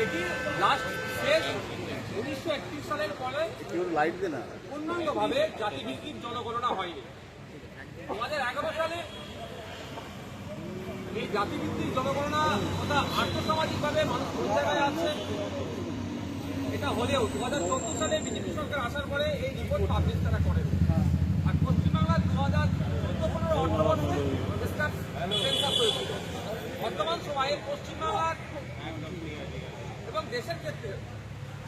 দেখি লাস্ট শেষ উনিশশো একত্রিশ সালের পরে লাইট দে না। পূর্ণাঙ্গভাবে জাতিভিত্তিক জনগণনা হয়নি। দু হাজার এগারো সালে এই জাতিভিত্তিক জনগণনা তথা আর্থসামাজিকভাবে মানুষ কোন জায়গায় আছে এটা হলেও দু হাজার চোদ্দ সালে বিজেপি সরকার আসার পরে এই রিপোর্ট পাবলিশ তারা করেন। আর পশ্চিমবাংলার দু হাজার চোদ্দ পনেরো বর্তমান সময়ে পশ্চিমবাংলার দেশের ক্ষেত্রে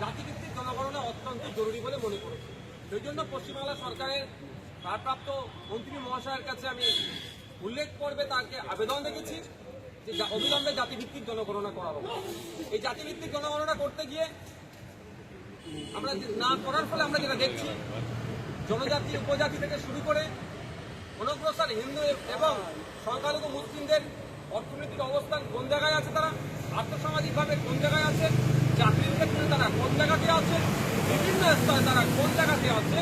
জাতিভিত্তিক জনগণনা অত্যন্ত জরুরি বলে মনে করেছি। সেই জন্য পশ্চিমবাংলা সরকারের ভারপ্রাপ্ত মন্ত্রী মহাশয়ের কাছে আমি উল্লেখ করবে তাকে আবেদন রেখেছি যে অবিলম্বে জাতিভিত্তিক জনগণনা করা হবে এই জাতিভিত্তিক জনগণনা করতে গিয়ে আমরা না করার ফলে আমরা যেটা দেখছি, জনজাতি উপজাতি থেকে শুরু করে অনগ্রসর হিন্দু এবং সংখ্যালঘু মুসলিমদের অর্থনৈতিক অবস্থান কোন জায়গায় আছে তারা? আর্থসামাজিকভাবে কোন জায়গায় আছে? চাকরির ক্ষেত্রে তারা কোন জায়গাতে আছে? বিভিন্ন স্তরে তারা কোন জায়গাতে আছে?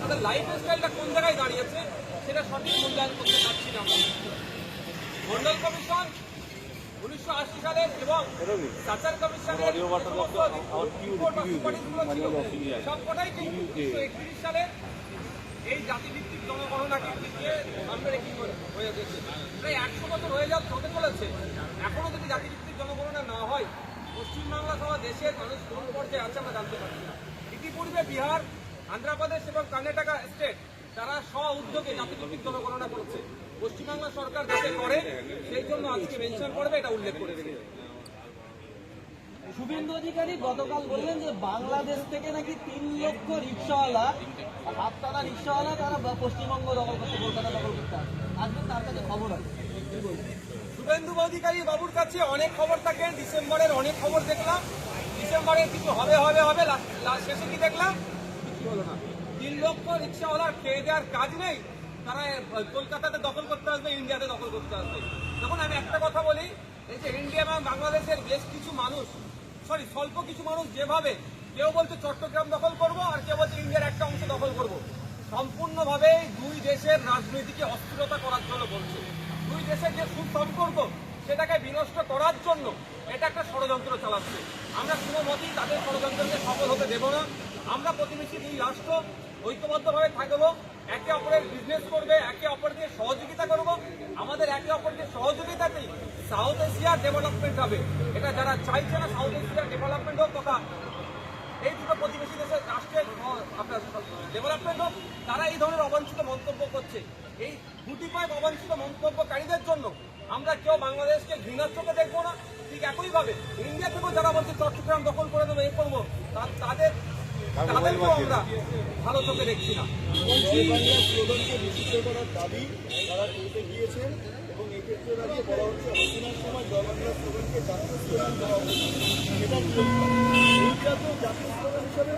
তাদের লাইফ স্টাইলটা কোন জায়গায় দাঁড়িয়েছে? সেটা সঠিক মূল্যায়ন করতে পারছি না আমরা। মন্ডল কমিশন উনিশশো আশি সালের এবং সাচার কমিশনের সবকটাই কিন্তু উনিশশো একত্রিশ সালের এই জাতিভিত্তিক জনগণনাকে পিছিয়ে সামনে রেখে হয়ে গেছে। প্রায় একশো বছর হয়ে যাওয়া হতে চলেছে এখনও যদি জাতিভিত্তিক ইতিপূর্বে বিহার, আন্ধ্রপ্রদেশ এবং কর্ণাটকা স্টেট তারা স্ব উদ্যোগে জাতিভিত্তিক জনগণনা করছে। পশ্চিমবাংলা সরকার যাতে করে, সেই জন্য আজকে মেনশন করবে, এটা উল্লেখ করে দেবে শুভেন্দু অধিকারী গতকাল বললেন যে বাংলাদেশ থেকে নাকি তিন লক্ষ রিক্সাওয়ালা হাততালা রিক্সাওয়ালা তারা পশ্চিমবঙ্গ দখল করতে, কলকাতা দখল করতে আসবে। আজকে তার কাছে খবর আছে? শুভেন্দু অধিকারী বাবুর কাছে অনেক খবর থাকে, ডিসেম্বরের অনেক খবর দেখলাম। ডিসেম্বরের কিছু হবে হবে হবে শেষে কি দেখলাম? কিছু হলো না। তিন লক্ষ রিক্সাওয়ালার খেয়ে দেওয়ার কাজ নেই। তারা কলকাতাতে দখল করতে আসবে, ইন্ডিয়াতে দখল করতে আসবে। তখন আমি একটা কথা বলি, এই যে ইন্ডিয়া এবং বাংলাদেশের বেশ কিছু মানুষ সরি স্বল্প কিছু মানুষ যেভাবে, কেউ বলছে চট্টগ্রাম দখল করব, আর কেউ বলছে ইন্ডিয়ার একটা অংশ দখল করব। সম্পূর্ণভাবে দুই দেশের রাজনীতিকে অস্থিরতা করার জন্য বলছে। দুই দেশের যে সুসম্পর্ক সেটাকে বিনষ্ট করার জন্য এটা একটা ষড়যন্ত্র চালাচ্ছে। আমরা কোনো মতেই তাদের ষড়যন্ত্রকে সফল হতে দেব না। আমরা প্রতিবেশী দুই রাষ্ট্র ঐক্যবদ্ধভাবে থাকব, একে অপরের বিজনেস করবে, একে অপরকে সহযোগিতা করব। আমাদের একে অপরকে সহযোগিতাতেই সাউথ এশিয়ার ডেভেলপমেন্ট হবে। এটা যারা চাইছে না সাউথ এশিয়ার ডেভেলপমেন্ট হোক তথা এই দুটো প্রতিবেশী দেশের রাষ্ট্রের, আপনার ডেভেলপমেন্ট হোক, তারা এই ধরনের অবাঞ্ছিত মন্তব্য করছে। এই গুটি কয়েক অবাঞ্ছিত মন্তব্যকারীদের জন্য আমরা কেউ বাংলাদেশকে ঘৃণার চোখে দেখব না। ঠিক একইভাবে ইন্ডিয়া থেকেও যারা বলছে চট্টগ্রাম দখল করে দেবো এই করব তাদের তাদেরকেও আমরা ভালো চোখে দেখছি না। করার দাবি তারা করতে গিয়েছেন এবং এক্ষেত্রে দাঁড়িয়ে বলা হচ্ছে হাসিনার সময় জয় স্লোগানকে জাতীয় স্লোগান দেওয়া হচ্ছে এটা এইটা তো জাতীয় স্লোগান হিসাবে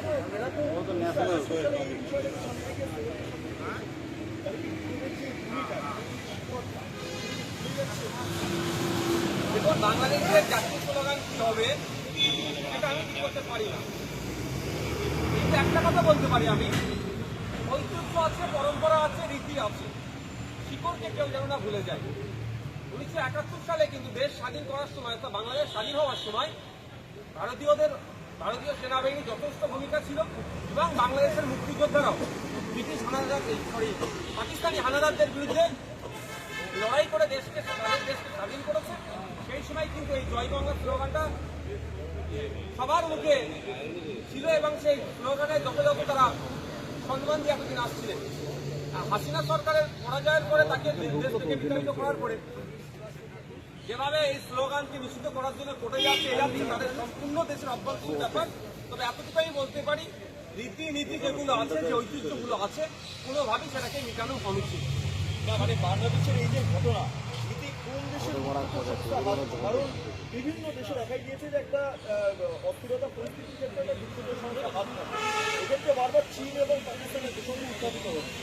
দেখুন, বাংলাদেশের জাতীয় স্লোগান কি হবে? সেটা আমি ঠিক করতে পারি না। কিন্তু একটা কথা বলতে পারি আমি। ঐতিহ্য আছে, পরম্পরা আছে, রীতি আছে। শিকড়কে কেউ যেন না ভুলে যায়। উনিশশো একাত্তর সালে কিন্তু দেশ স্বাধীন করার সময়, অর্থাৎ বাংলাদেশ স্বাধীন হওয়ার সময়, ভারতীয়দের, ভারতীয় সেনাবাহিনী যথেষ্ট ভূমিকা ছিল এবং বাংলাদেশের মুক্তিযোদ্ধারাও। ব্রিটিশ হানাদার সরি পাকিস্তানি হানাদারদের বিরুদ্ধে লড়াই করে দেশকে দেশকে স্বাধীন করেছে। সেই সময় কিন্তু এই জয় বাংলা স্লোগানটা সবার মুখে ছিল এবং সেই স্লোগানের স্লোগানে যথাযথ তারা সম্মান দিয়ে এতদিন আসছিলেন। হাসিনা সরকারের পরাজয়ের পরে তাকে দেশ থেকে বিতাড়িত করার পরে যেভাবে এই স্লোগানকে নিষিদ্ধ করার জন্য কোটে যাচ্ছে, এ যাচ্ছে, তাদের সম্পূর্ণ দেশের অভ্যন্তরীণ ব্যাপার। তবে এতটুকু আমি বলতে পারি রীতিনীতি যেগুলো আছে যে ঐতিহ্যগুলো আছে কোনোভাবেই সেটাকে মেটানো অনুচিত না, মানে বাংলাদেশের এই যে ঘটনা এটি কোন দেশের কারণ বিভিন্ন দেশে দেখা গিয়েছে যে একটা অস্থিরতা পরিস্থিতির ক্ষেত্রে একটা যুক্তরাষ্ট্রের সঙ্গে হাত থাকে এক্ষেত্রে বারবার চীন এবং পাকিস্তানের প্রসঙ্গ উত্থাপিত হচ্ছে।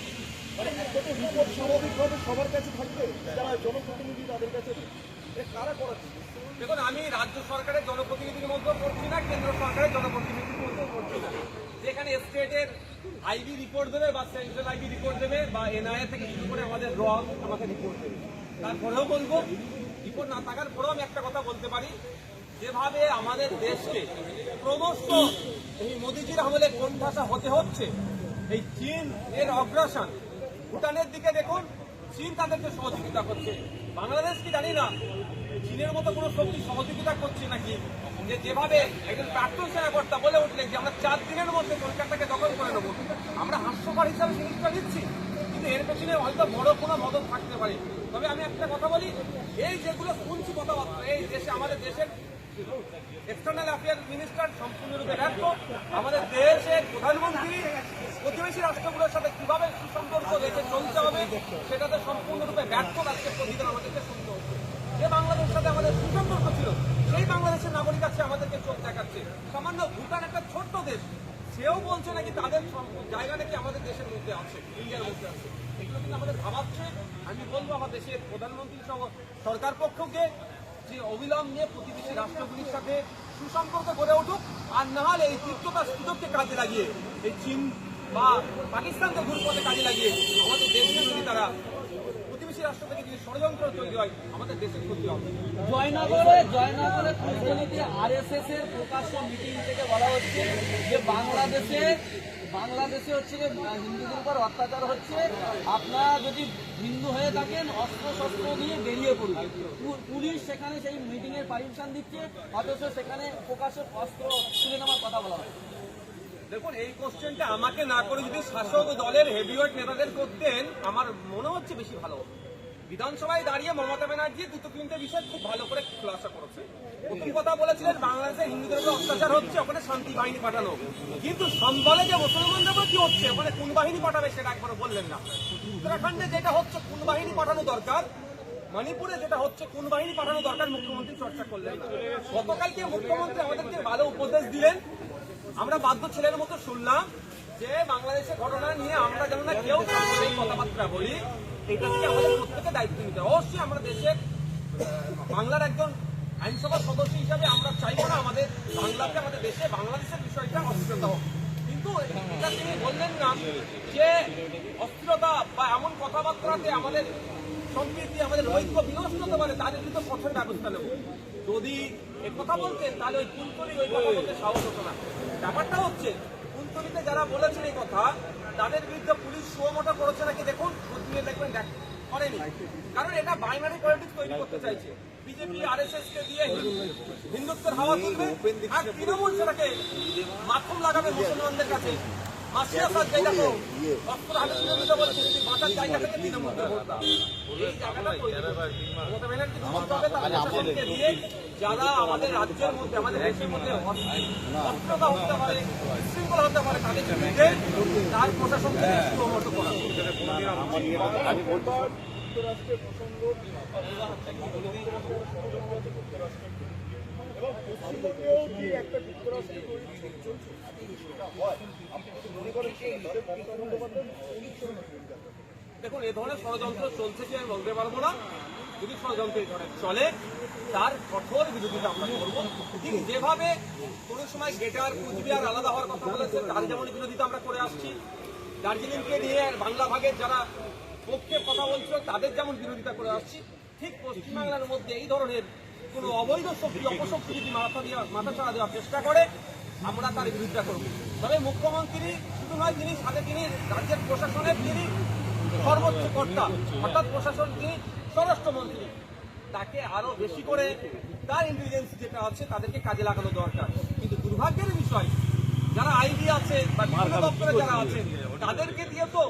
মানে একটা স্বাভাবিকভাবে সবার কাছে থাকবে যারা জনপ্রতিনিধি তাদের কাছে দেখুন, আমি রাজ্য সরকারের জনপ্রতিনিধির মধ্যেও করছি না, কেন্দ্র সরকারের জনপ্রতিনিধির মধ্যেও করছি না। যেখানে স্টেটের আইবি রিপোর্ট দেবে বা সেন্ট্রাল আইবি রিপোর্ট দেবে বা এনআইএ থেকে শুরু করে আমাদের র আমাকে রিপোর্ট দেবে। তারপরেও বলব রিপোর্ট না থাকার পরেও আমি একটা কথা বলতে পারি। যেভাবে আমাদের দেশকে ক্রমশ এই মোদিজির আমলে কোণঠাসা হতে হচ্ছে, এই চীন এর অগ্রাসন, ভুটানের দিকে দেখুন, চীন তাদেরকে সহযোগিতা করছে। বাংলাদেশ কি জানি না চীনের মতো কোনো শক্তি সহযোগিতা করছে নাকি? যে যেভাবে একজন প্রাক্তন সেনাকর্তা বলে উঠলেন যে আমরা চার দিনের মধ্যে কলকাতাকে দখল করে নেব, আমরা হাস্যকর হিসাবে জিনিসটা নিচ্ছি, কিন্তু এর পেছনে হয়তো বড় কোনো মদত থাকতে পারে। তবে আমি একটা কথা বলি, এই যেগুলো শুনছি কথাবার্তা, এই দেশে, আমাদের দেশের এক্সটার্নাল অ্যাফেয়ার্স মিনিস্টার সম্পূর্ণরূপে ব্যর্থ। আমাদের দেশের প্রধানমন্ত্রী, প্রতিবেশী রাষ্ট্রগুলোর সাথে কীভাবে সুসম্পর্ক রেখে চলতে হবে, সেটাতে সম্পূর্ণরূপে ব্যর্থ আজকে প্রতিদিন আমাদেরকে যে বাংলাদেশের সাথে আমাদের সুসম্পর্ক ছিল, সেই বাংলাদেশের নাগরিক আছে আমাদেরকে চোখ দেখাচ্ছে। সামান্য ভুটান একটা ছোট্ট দেশ, সেও বলছে নাকি তাদের জায়গা নাকি আমাদের দেশের মধ্যে আছে, ইন্ডিয়ার মধ্যে আছে। এগুলো কিন্তু আমাদের ভাবাচ্ছে। আমি বলব আমার দেশের প্রধানমন্ত্রী সহ সরকার পক্ষকে যে অবিলম্বে প্রতিবেশী রাষ্ট্রগুলির সাথে সুসম্পর্ক গড়ে উঠুক, আর না হলে এই তিক্ততার সুযোগকে কাজে লাগিয়ে, এই চীন বা পাকিস্তানকে ঘুরপথে কাজে লাগিয়ে আমাদের দেশকে যদি তারা প্রতিবেশী রাষ্ট্র থেকে যদি ষড়যন্ত্র তৈরি হয় আমাদের দেশের ক্ষতি হবে। জয়নগরে জয়নগরে কুলতলিতে আরএসএস এর প্রকাশ্য মিটিং থেকে বলা হচ্ছে যে বাংলাদেশে বাংলাদেশে হচ্ছে যে হিন্দুদের উপর অত্যাচার হচ্ছে। আপনারা যদি হিন্দু হয়ে থাকেন অস্ত্র শস্ত্র নিয়ে বেরিয়ে পড়ুন। পু- পুলিশ সেখানে সেই মিটিং এর পারমিশন দিচ্ছে অথচ সেখানে প্রকাশ্য অস্ত্র তুলে নেওয়ার কথা বলা হয় দেখুন এই কোশ্চেনটা আমাকে না করে যদি শাসক দলের হেভিওয়েট নেতাদের করতেন আমার মনে হচ্ছে বেশি ভালো হতো। বিধানসভায় দাঁড়িয়ে মমতা ব্যানার্জি দুটো তিনটে বিষয় খুব ভালো করে খুলাসা করেছে। প্রথম কথা বলেছিলেন, বাংলাদেশে হিন্দুদের উপর অত্যাচার হচ্ছে, ওখানে শান্তি বাহিনী পাঠানো কিন্তু সম্বলে যে মুসলমানদের উপর কি হচ্ছে, ওখানে কোন বাহিনী পাঠাবে সেটা একবার বললেন না। উত্তরাখণ্ডে যেটা হচ্ছে, কোন বাহিনী পাঠানো দরকার? মণিপুরে যেটা হচ্ছে, কোন বাহিনী পাঠানো দরকার মুখ্যমন্ত্রী চর্চা করলেন গতকালকে মুখ্যমন্ত্রী আমাদেরকে ভালো উপদেশ দিলেন। আমরা বাধ্য ছেলের মতো শুনলাম যে, বাংলাদেশের ঘটনা নিয়ে আমরা যেন না কেউ কথাবার্তা বলি। এটা থেকে আমাদের প্রত্যেকে দায়িত্ব নিতে অবশ্যই আমরা দেশের বাংলার একজন আইনসভার সদস্য হিসাবে আমরা চাইব না আমাদের বাংলাতে আমাদের দেশে বাংলাদেশের বিষয়টা অস্থিরতা হোক। কিন্তু এটা তিনি বললেন না যে অস্থিরতা বা এমন কথাবার্তাতে আমাদের সম্প্রীতি, আমাদের ঐক্য বিনষ্ট হতে পারে তাদের বিরুদ্ধে কঠোর ব্যবস্থা নেব। যদি এ কথা বলতেন, তাহলে ওই কুলতলি ওই কথা বলতে সাহস হতো না। ব্যাপারটা হচ্ছে কুলতলিতে যারা বলেছেন এই কথা তাদের বিরুদ্ধে পুলিশ সুমোটো করেছে নাকি দেখুন খতিয়ে দেখবেন, দেখ, করেনি। কারণ এটা বাইনারি পলিটিক্স তৈরি করতে চাইছে। বিজেপি আর এস এস কে দিয়ে হিন্দু- হিন্দুত্বের হাওয়া তুলবে, আর তৃণমূল সেটাকে মাথুম লাগাবে মুসলমানদের কাছে। মাসিয়া সাজ যেটা অস্ত্র হাতে বলছে যারা আমাদের রাজ্যের মধ্যে আমাদের যুক্তরাষ্ট্রের প্রসঙ্গ এবং পশ্চিমবঙ্গেও কি একটা যুক্তরাষ্ট্রের চলছে হয় দেখুন, এ ধরনের ষড়যন্ত্র চলছে কি আমি বলতে পারব না। যদি ষড়যন্ত্র চলে, তার কঠোর বিরোধিতা আমরা করব। ঠিক যেভাবে কোনো সময় গেটার, কুচবিহার আলাদা হওয়ার কথা বলেছে, তার যেমন বিরোধিতা আমরা করে আসছি। দার্জিলিংকে নিয়ে বাংলা ভাগের যারা পক্ষে কথা বলছিল, তাদের যেমন বিরোধিতা করে আসছি, ঠিক পশ্চিমবাংলার মধ্যে এই ধরনের কোনো অবৈধ শক্তি, অপশক্তি যদি মাথা দেওয়া মাথা ছাড়া দেওয়ার চেষ্টা করে, আমরা তার বিরোধিতা করব। তবে মুখ্যমন্ত্রী শুধু নয়, তিনি সাথে তিনি রাজ্যের প্রশাসনের, তিনি সর্বোচ্চ কর্তা অর্থাৎ প্রশাসন তিনি স্বরাষ্ট্রমন্ত্রী। তাকে আরও বেশি করে তার ইন্টেলিজেন্স যেটা আছে তাদেরকে কাজে লাগানো দরকার। কিন্তু দুর্ভাগ্যের বিষয় যারা আইডি আছে বা বিভিন্ন দপ্তরে যারা আছে তাদেরকে দিয়ে তো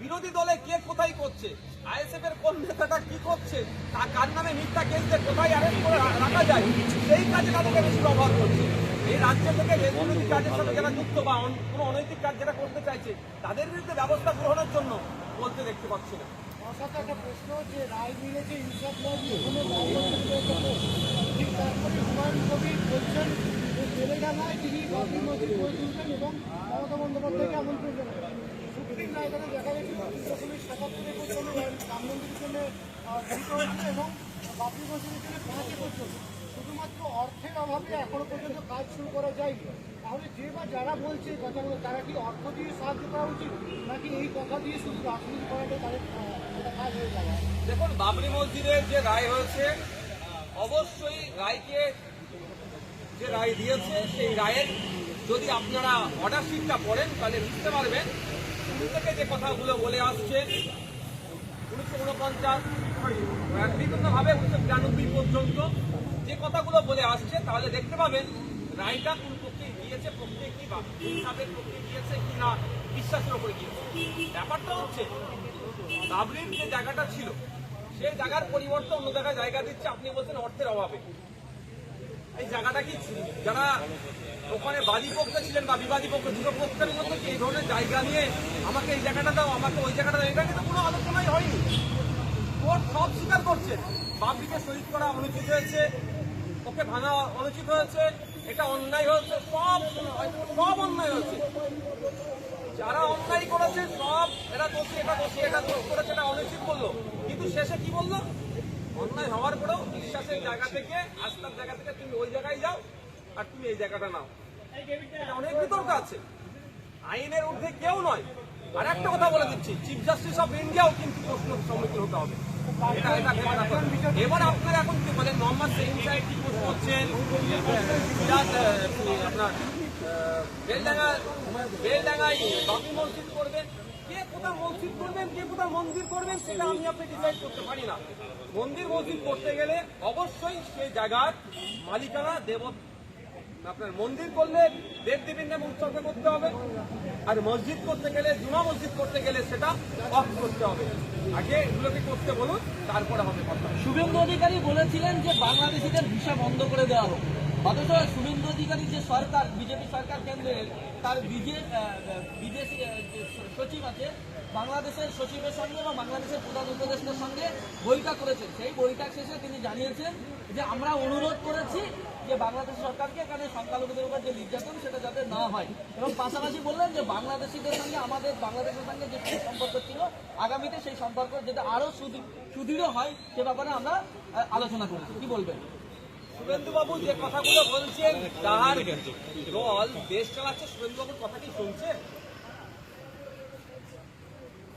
বিরোধী দলে কে কোথায় করছে? আইএসএফ এর কোন নেতাটা কি করছে? তা কার নামে মিথ্যা কেস দিয়ে কোথায় অ্যারেস্ট করে রাখা যায়? সেই কাজে তাদেরকে বেশি ব্যবহার করছে। এই রাজ্য থেকে বিরোধী কাজের সাথে যারা যুক্ত বা কোনো অনৈতিক কাজ যারা করতে চাইছে তাদের বিরুদ্ধে ব্যবস্থা গ্রহণের জন্য বলতে দেখতে পাচ্ছি না। প্রশ্ন যে রায় মিলেছে ইনসাফ ঠিক তারপরে হুমায়ুন কবির বলছেন তেলেঙ্গানায় তিনি বাবরি মসজিদ গড়ে এবং মমতা বন্দ্যোপাধ্যায়কে আমন্ত্রণ জানাবেন সুপ্রিম রায় দেখা গেছে তিনশো পুলিশ সাতাত্তর একর জন্য রাম মন্দিরের এবং বাবরি মসজিদের জন্য পাঁচ একর শুধুমাত্র অর্থের অভাবে এখনও পর্যন্ত কাজ শুরু করা যায়নি। তাহলে যে বা যারা বলছে কথাগুলো, তারা কি অর্থ দিয়ে সাহায্য করা উচিত? নাকি এই কথা দিয়ে শুধু রাজনীতি করাটা তাদের দেখুন, বাবরি মসজিদের যে রায় হয়েছে, অবশ্যই রায়কে, যে রায় দিয়েছে, সেই রায়ের যদি আপনারা অর্ডার শিটটা পড়েন, তাহলে বুঝতে পারবেন শুরু থেকে যে কথাগুলো বলে আসছে। উনিশশো উনপঞ্চাশ বিভিন্নভাবে উনিশশো বিরানব্বই পর্যন্ত যে কথাগুলো বলে আসছে, তাহলে দেখতে পাবেন রায়টা পক্ষে কি বা হিসাবের পক্ষে গিয়েছে কি না, বিশ্বাসের উপরে গিয়েছে ব্যাপারটা হচ্ছে বাবরির যে জায়গাটা ছিল, সেই জায়গার পরিবর্তে অন্য জায়গায় জায়গা দিচ্ছে, আপনি বলছেন অর্থের অভাবে। এই জায়গাটা কি যারা ওখানে বাদী পক্ষে ছিলেন বা বিবাদী পক্ষ, দুটো পক্ষের মধ্যে এই ধরনের জায়গা নিয়ে আমাকে এই জায়গাটা দাও, আমাকে ওই জায়গাটা দাও, এটা কিন্তু কোনো আলোচনাই হয়নি। কোর্ট সব স্বীকার করছে। বাবরিকে শহীদ করা অনুচিত হয়েছে, ওকে ভাঙা অনুচিত হয়েছে এটা অন্যায় হয়েছে, সব সব অন্যায় হয়েছে। যারা অন্যায় করেছে, সব এরা দোষী, এটা দোষী, এটা দোষ করেছে, এটা অনুচিত বলল। কিন্তু শেষে কি বলল? অন্যায় হওয়ার পরেও বিশ্বাসের জায়গা থেকে, আস্থার জায়গা থেকে তুমি ওই জায়গায় যাও, আর তুমি এই জায়গাটা নাও। অনেক বিতর্ক আছে। আইনের ঊর্ধ্বে কেউ নয়। আর একটা কথা বলে দিচ্ছি চিফ জাস্টিস অফ ইন্ডিয়াও কিন্তু প্রশ্নের সম্মুখীন হতে হবে। এবার আপনারা এখন কি বলেন? মোহাম্মদ সেলিম প্রশ্ন করছেন? আপনার বেলডাঙ্গা, বেলডাঙ্গায় বাবরি মসজিদ করবেন। কে কোথায় মসজিদ করবেন, কে কোথায় মন্দির করবেন, সেটা আমি আপনি ডিসাইড করতে পারি না। মন্দির মসজিদ করতে গেলে অবশ্যই সেই জায়গার মালিকানা দেব আপনার মন্দির করলে দেব দেবীর নামে উৎসর্গ করতে হবে। আর মসজিদ করতে গেলে, জুমা মসজিদ করতে গেলে সেটা অফ করতে হবে। আগে এগুলোকে করতে বলুন, তারপরে হবে কথা। শুভেন্দু অধিকারী বলেছিলেন যে বাংলাদেশিদের ভিসা বন্ধ করে দেওয়া হোক। অথচ শুভেন্দু অধিকারী যে সরকার, বিজেপি সরকার কেন্দ্রের, তার বিদেশি যে সচিব আছে বাংলাদেশের সচিবের সঙ্গে এবং বাংলাদেশের প্রধান উপদেষ্টার সঙ্গে বৈঠক করেছেন। সেই বৈঠক শেষে তিনি জানিয়েছেন যে আমরা অনুরোধ করেছি যে বাংলাদেশ সরকারকে এখানে সংখ্যালঘুদের উপর যে নির্যাতন, সেটা যাতে না হয়। এবং পাশাপাশি বললেন যে বাংলাদেশিদের সঙ্গে, আমাদের বাংলাদেশের সঙ্গে যে সম্পর্ক ছিল, আগামীতে সেই সম্পর্ক যাতে আরও সুদৃ- সুদৃঢ় হয়, সে ব্যাপারে আমরা আলোচনা করছি। কি বলবেন? শুভেন্দুবাবু যে কথাগুলো বলছেন, তার দেশ চালাচ্ছে, শুভেন্দুবাবুর কথা কি শুনছে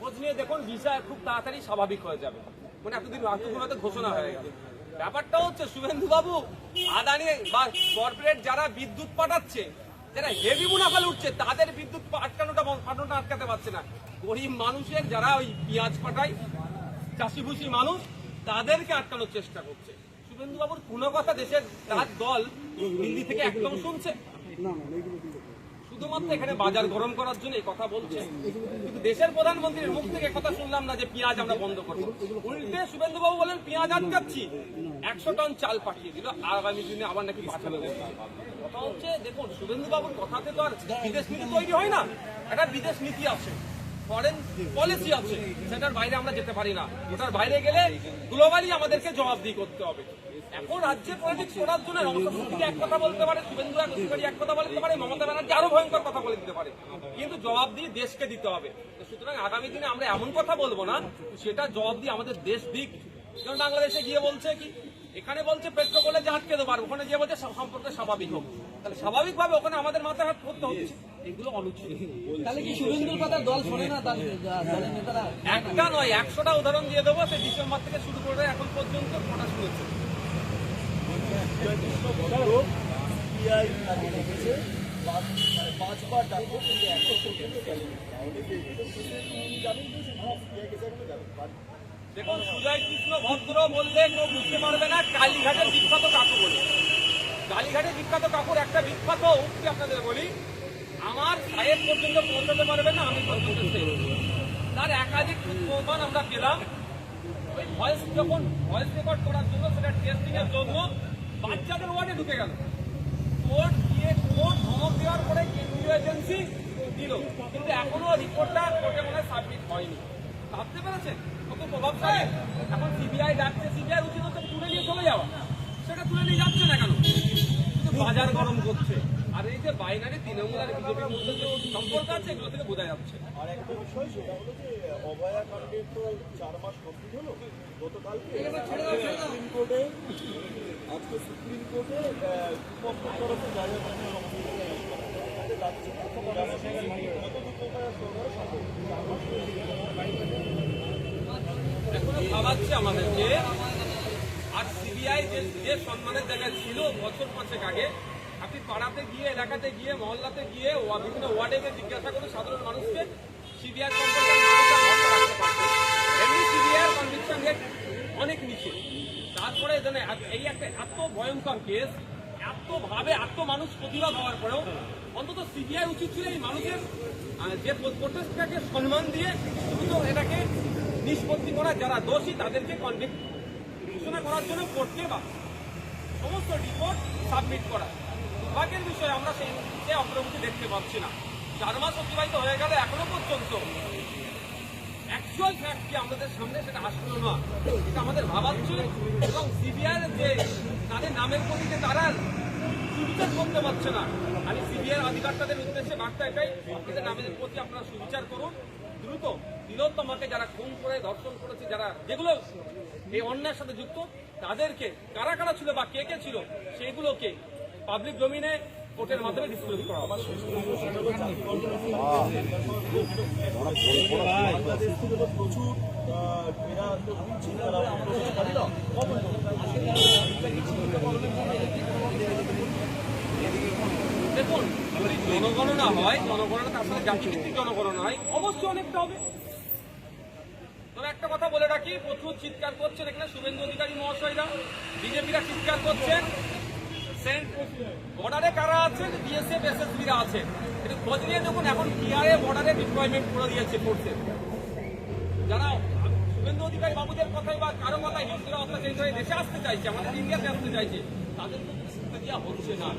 খোঁজ নিয়ে দেখুন ভিসা খুব তাড়াতাড়ি স্বাভাবিক হয়ে যাবে। মানে এতদিন এতদিন ঘোষণা হয়ে গেছে ব্যাপারটা হচ্ছে, শুভেন্দুবাবু, আদানি বা কর্পোরেট যারা বিদ্যুৎ পাঠাচ্ছে, যারা হেভি মুনাফা উঠছে তাদের বিদ্যুৎ আটকানোটা পাঠানোটা আটকাতে পারছে না। গরিব মানুষের যারা ওই পেঁয়াজ পাঠায় চাষিভুষি মানুষ, তাদেরকে আটকানোর চেষ্টা করছে। শুভেন্দু বাবুর কোনো কথা দেশের তার দল দিল্লি থেকে একদম শুনছে? শুধুমাত্র এখানে বাজার গরম করার জন্য এই কথা বলছে। কিন্তু দেশের প্রধানমন্ত্রীর মুখ থেকে কথা শুনলাম না যে পেঁয়াজ আমরা বন্ধ করব। উল্টে শুভেন্দুবাবু বলেন, পেঁয়াজ আটকাচ্ছি। একশো টন চাল পাঠিয়ে দিল। আগামী দিনে আবার নাকি যাবে কথা হচ্ছে, দেখুন, শুভেন্দুবাবুর কথাতে তো আর বিদেশ নীতি তৈরি হয় না। একটা বিদেশ নীতি আছে। ফরেন পলিসি আছে। সেটার বাইরে আমরা যেতে পারি না। ওটার বাইরে গেলে গ্লোবালি আমাদেরকে জবাবদিহি করতে হবে। এখন রাজ্যে পলিটিক্স করার জন্য রমসা এক কথা বলতে পারে শুভেন্দু অধিকারী এক কথা বলতে পারে মমতা ব্যানার্জি আরও ভয়ঙ্কর কথা বলে দিতে পারে। কিন্তু জবাব দিয়ে দেশকে দিতে হবে। সুতরাং আগামী দিনে আমরা এমন কথা বলব না সেটা জবাব দিয়ে আমাদের দেশ দিক। যেমন বাংলাদেশে গিয়ে বলছে কি এখানে বলছে পেট্রো বলে যে আটকে দেবো আর ওখানে গিয়ে বলছে সব সম্পর্ক স্বাভাবিক হোক। তাহলে স্বাভাবিকভাবে ওখানে আমাদের মাথায় হাত করতে হচ্ছে। এগুলো অনুচিত তাহলে কি শুভেন্দুর কথা দল শোনে না দলের নেতারা? একটা নয় একশোটা উদাহরণ দিয়ে দেবো। সে ডিসেম্বর থেকে শুরু করে এখন পর্যন্ত কটা শুনেছে? পাঁচবার কিন্তু একশো দেখুন, সুজয় কৃষ্ণ ভদ্র বললে কেউ বুঝতে পারবে না, কালীঘাটের বিখ্যাত কাকু বলে। কালীঘাটের বিখ্যাত কাকুর একটা বিখ্যাত উক্তি আপনাদের বলি, আমার সাহেব পর্যন্ত পৌঁছাতে পারবে না, আমি পর্যন্ত তার একাধিক প্রমাণ আমরা পেলাম। ওই ভয়েস যখন ভয়েস রেকর্ড করার জন্য সেটা টেস্টিং এর জন্য বাচ্চাদের ওয়ার্ডে ঢুকে গেল। কোর্ট গিয়ে কোর্ট ধমক দেওয়ার পরে কেন্দ্রীয় এজেন্সি দিল কিন্তু এখনও রিপোর্টটা কোর্টে মনে সাবমিট হয়নি। ভাবতে পেরেছেন? কত প্রভাবশালী এখন সিবিআই ডাকছে সিবিআই উচিত হচ্ছে তুলে নিয়ে চলে যাওয়া। সেটা তুলে নিয়ে যাচ্ছে না কেন? শুধু বাজার গরম করছে। আর এই যে বাইনারি তৃণমূল আর বিজেপির মধ্যে যে সম্পর্ক আছে এগুলো থেকে বোঝা যাচ্ছে। আর একটা বিষয় সেটা হলো যে অভয়া কাণ্ডের তো চার মাস কমপ্লিট হলো। গতকালকে সুপ্রিম কোর্টে আজকে সুপ্রিম কোর্টে ভাবাচ্ছে আমাদেরকে। আর সিবিআই যে যে সম্মানের জায়গায় ছিল বছর পাঁচেক আগে, আপনি পাড়াতে গিয়ে, এলাকাতে গিয়ে, মহল্লাতে গিয়ে বিভিন্ন ওয়ার্ডে গিয়ে জিজ্ঞাসা করুন সাধারণ মানুষকে। না। এমনি সিবিআর কনভিকশন রেট অনেক নিচে। তারপরে এই একটা এত ভয়ঙ্কর কেস এত ভাবে এত মানুষ প্রতিবাদ হওয়ার পরেও অন্তত সিবিআই উচিত ছিল এই মানুষের যে প্রোটেস্টটাকে সম্মান দিয়ে দ্রুত এটাকে নিষ্পত্তি করা, যারা দোষী তাদেরকে কনভিক্ট ঘোষণা করার জন্য কোর্টকে বা সমস্ত রিপোর্ট সাবমিট করা। দুর্ভাগ্যের বিষয়, আমরা সেই অগ্রগতি দেখতে পাচ্ছি না। চার মাস অতিবাহিত হয়ে গেলে এখনও পর্যন্ত অ্যাকচুয়াল ফ্যাক্ট কি আমাদের সামনে সেটা আসলো না। এটা আমাদের ভাবাচ্ছে এবং সিবিআই যে তাদের নামের প্রতি যে তারা সুবিচার করতে পারছে না। আমি সিবিআই আধিকারিকদের উদ্দেশ্যে বার্তা এটাই, আপনাদের নামের প্রতি আপনারা সুবিচার করুন। দ্রুত তিলোত্তমাকে যারা খুন করে, ধর্ষণ করেছে, যারা যেগুলো এই অন্যায়ের সাথে যুক্ত, তাদেরকে কারা কারা ছিল বা কে কে ছিল, সেগুলোকে পাবলিক ডোমিনে কোর্টের মাধ্যমে ডিসক্লোজ করা। দেখুন জনগণনা হয়, জনগণনা তার সাথে জাতিভিত্তিক জনগণনা হয় অবশ্যই অনেকটা হবে। তবে একটা কথা বলে রাখি, প্রচুর চিৎকার করছেন এখানে শুভেন্দু অধিকারী মহাশয়রা, বিজেপিরা চিৎকার করছেন। বর্ডারে কারা আছেন? বিএসএফ এস এসএসবিরা আছেন। এটা খোঁজ নিয়ে দেখুন এখন বিহারে বর্ডারে ডিপ্লয়মেন্ট করে দিয়েছে ফোর্সের যারা শুভেন্দু অধিকারী বাবুদের কথাই বা কারও কথায় হিন্দুরা অত্যাচারিত হয়ে দেশে আসতে চাইছে, আমাদের ইন্ডিয়াতে আসতে চাইছে, তাদের কিন্তু দেওয়া হচ্ছে না।